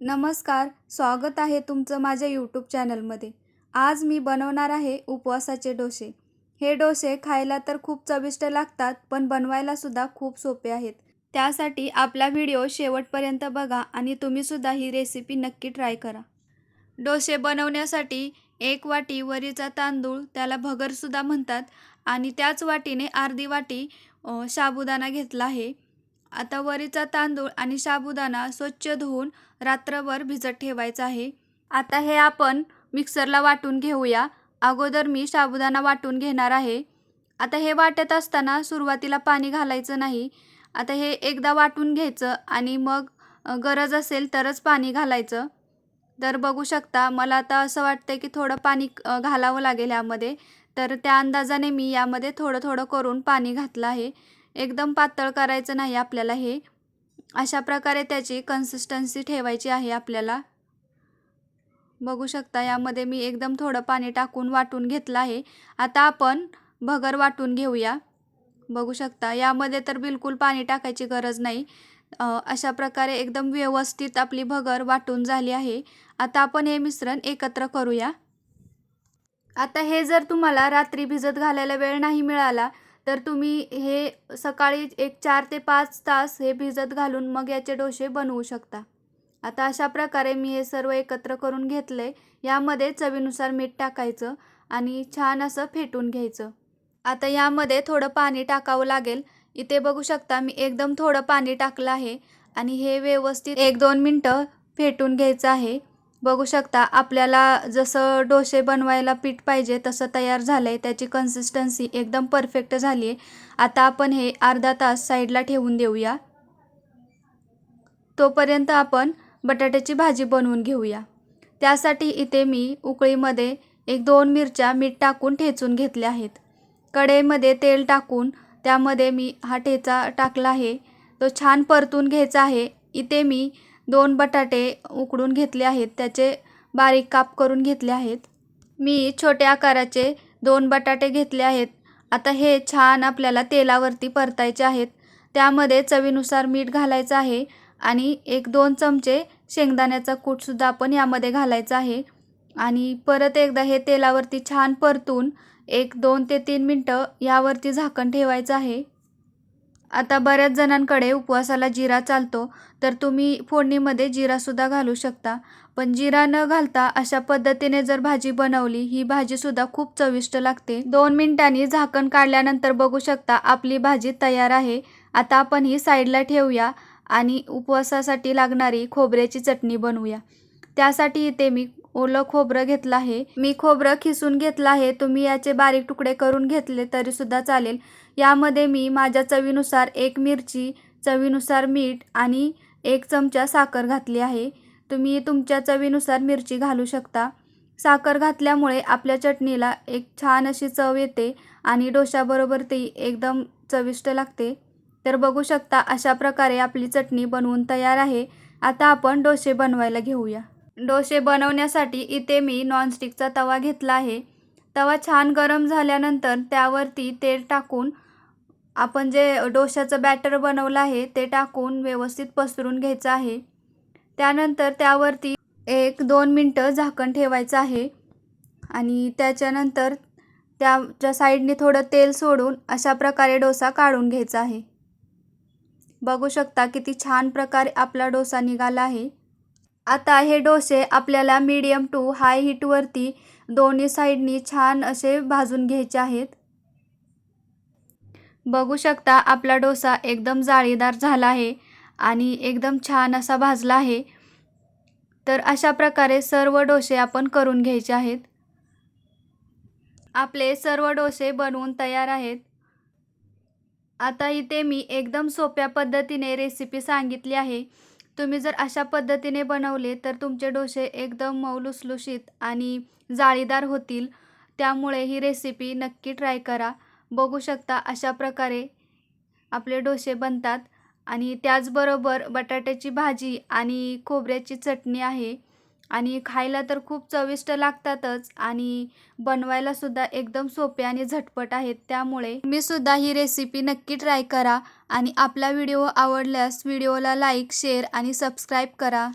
नमस्कार स्वागत आहे तुमचं माझ्या यूट्यूब चॅनलमध्ये आज मी बनवणार आहे उपवासाचे डोसे. हे डोसे खायला तर खूप चविष्ट लागतात पण बनवायलासुद्धा खूप सोपे आहेत. त्यासाठी आपला व्हिडिओ शेवटपर्यंत बघा आणि तुम्हीसुद्धा ही रेसिपी नक्की ट्राय करा. डोसे बनवण्यासाठी एक वाटी वरीचा तांदूळ त्याला भगरसुद्धा म्हणतात आणि त्याच वाटीने अर्धी वाटी साबुदाणा घेतला आहे. आता वरीचा तांदूळ आणि साबुदाणा स्वच्छ धुवून रात्रभर भिजत ठेवायचा आहे. आता हे आपण मिक्सरला वाटून घेऊया. अगोदर मी साबुदाणा वाटून घेणार आहे. आता हे वाटत असताना सुरुवातीला पाणी घालायचं नाही. आता हे एकदा वाटून घ्यायचं आणि मग गरज असेल तरच पाणी घालायचं. तर बघू शकता मला आता असं वाटतं की थोडं पाणी घालावं लागेल यामध्ये. तर त्या अंदाजाने मी यामध्ये थोडं थोडं करून पाणी घातलं आहे. एकदम पातळ करायचं नाही आपल्याला हे. अशा प्रकारे त्याची कन्सिस्टन्सी ठेवायची आहे आपल्याला. बघू शकता यामध्ये मी एकदम थोडं पाणी टाकून वाटून घेतलं आहे. आता आपण भगर वाटून घेऊया. बघू शकता यामध्ये तर बिलकुल पाणी टाकायची गरज नाही. अशा प्रकारे एकदम व्यवस्थित आपली भगर वाटून झाली आहे. आता आपण हे मिश्रण एकत्र करूया. आता हे जर तुम्हाला रात्री भिजत घालायला वेळ नाही मिळाला तर तुम्ही हे सकाळी एक चार ते पाच तास हे भिजत घालून मग याचे डोसे बनवू शकता. आता अशा प्रकारे मी हे सर्व एकत्र करून घेतले. यामध्ये चवीनुसार मीठ टाकायचं आणि छान असं फेटून घ्यायचं. आता यामध्ये थोडं पाणी टाकावं लागेल. इथे बघू शकता मी एकदम थोडं पाणी टाकलं आहे आणि हे व्यवस्थित एक दोन मिनटं फेटून घ्यायचं आहे. बघू शकता आपल्याला जसं डोसे बनवायला पीठ पाहिजे तसं तयार झालं आहे त्याची कन्सिस्टन्सी एकदम परफेक्ट झाली आहे आता आपण हे अर्धा तास साईडला ठेवून देऊया. तोपर्यंत आपण बटाट्याची भाजी बनवून घेऊया. त्यासाठी इथे मी उकळीमध्ये एक दोन मिरच्या मीठ टाकून ठेचून घेतल्या आहेत. कढईमध्ये तेल टाकून त्यामध्ये मी हा ठेचा टाकला आहे. तो छान परतून घ्यायचा आहे. इथे मी दोन बटाटे उकडून घेतले आहेत त्याचे बारीक काप करून घेतले आहेत. मी छोट्या आकाराचे दोन बटाटे घेतले आहेत. आता हे छान आपल्याला तेलावरती परतायचे आहेत. त्यामध्ये चवीनुसार मीठ घालायचं आहे आणि एक दोन चमचे शेंगदाण्याचा कूटसुद्धा आपण यामध्ये घालायचा आहे. आणि परत एकदा हे तेलावरती छान परतून एक दोन ते तीन मिनटं यावरती झाकण ठेवायचं आहे. आता बऱ्याच जणांकडे उपवासाला जिरा चालतो तर तुम्ही फोडणीमध्ये जिरासुद्धा घालू शकता. पण जिरा न घालता अशा पद्धतीने जर भाजी बनवली ही भाजीसुद्धा खूप चविष्ट लागते. दोन मिनिटांनी झाकण काढल्यानंतर बघू शकता आपली भाजी तयार आहे. आता आपण ही साईडला ठेवूया आणि उपवासासाठी लागणारी खोबऱ्याची चटणी बनवूया. त्यासाठी इथे मी ओलं खोबरं घेतलं आहे. मी खोबरं खिसून घेतलं आहे. तुम्ही याचे बारीक तुकडे करून घेतले तरीसुद्धा चालेल. यामध्ये मी माझ्या चवीनुसार एक मिरची चवीनुसार मीठ आणि एक चमचा साखर घातली आहे. तुम्ही तुमच्या चवीनुसार मिरची घालू शकता. साखर घातल्यामुळे आपल्या चटणीला एक छान अशी चव येते आणि डोशाबरोबर ती एकदम चविष्ट लागते. तर बघू शकता अशा प्रकारे आपली चटणी बनवून तयार आहे. आता आपण डोसे बनवायला घेऊया. डोसे बनवण्यासाठी इथे मी नॉनस्टिकचा तवा घेतला आहे. तवा छान गरम झाल्यानंतर त्यावरती तेल टाकून आपण जे डोशाचं बॅटर बनवलं आहे ते टाकून व्यवस्थित पसरून घ्यायचं आहे. त्यानंतर त्यावरती एक दोन मिनटं झाकण ठेवायचं आहे आणि त्याच्यानंतर त्याच्या साईडने थोडं तेल सोडून अशा प्रकारे डोसा काढून घ्यायचा आहे. बघू शकता किती छान प्रकारे आपला डोसा निघाला आहे. आता हे डोसे आपल्याला मीडियम टू हाय हीटवरती दोन्ही साईडनी छान असे भाजून घ्यायचे आहेत. बघू शकता आपला डोसा एकदम जाळीदार झाला आहे आणि एकदम छान असा भाजला आहे. तर अशा प्रकारे सर्व डोसे आपण करून घ्यायचे आहेत. आपले सर्व डोसे बनवून तयार आहेत. आता इथे मी एकदम सोप्या पद्धतीने रेसिपी सांगितली आहे. तुम्ही जर अशा पद्धतीने बनवले तर तुमचे डोसे एकदम मऊ लुसलुशीत आणि जाळीदार होतील. त्यामुळे ही रेसिपी नक्की ट्राय करा. बघू शकता अशा प्रकारे आपले डोसे बनतात. आणि त्याचबरोबर बटाट्याची भाजी आणि खोबऱ्याची चटणी आहे. आणि खायला तर खूप चविष्ट लागतातच आणि बनवायलासुद्धा एकदम सोपे आणि झटपट आहेत. त्यामुळे मी सुद्धा ही रेसिपी नक्की ट्राय करा आणि आपला व्हिडिओ आवडल्यास व्हिडिओला लाईक शेअर आणि सबस्क्राईब करा.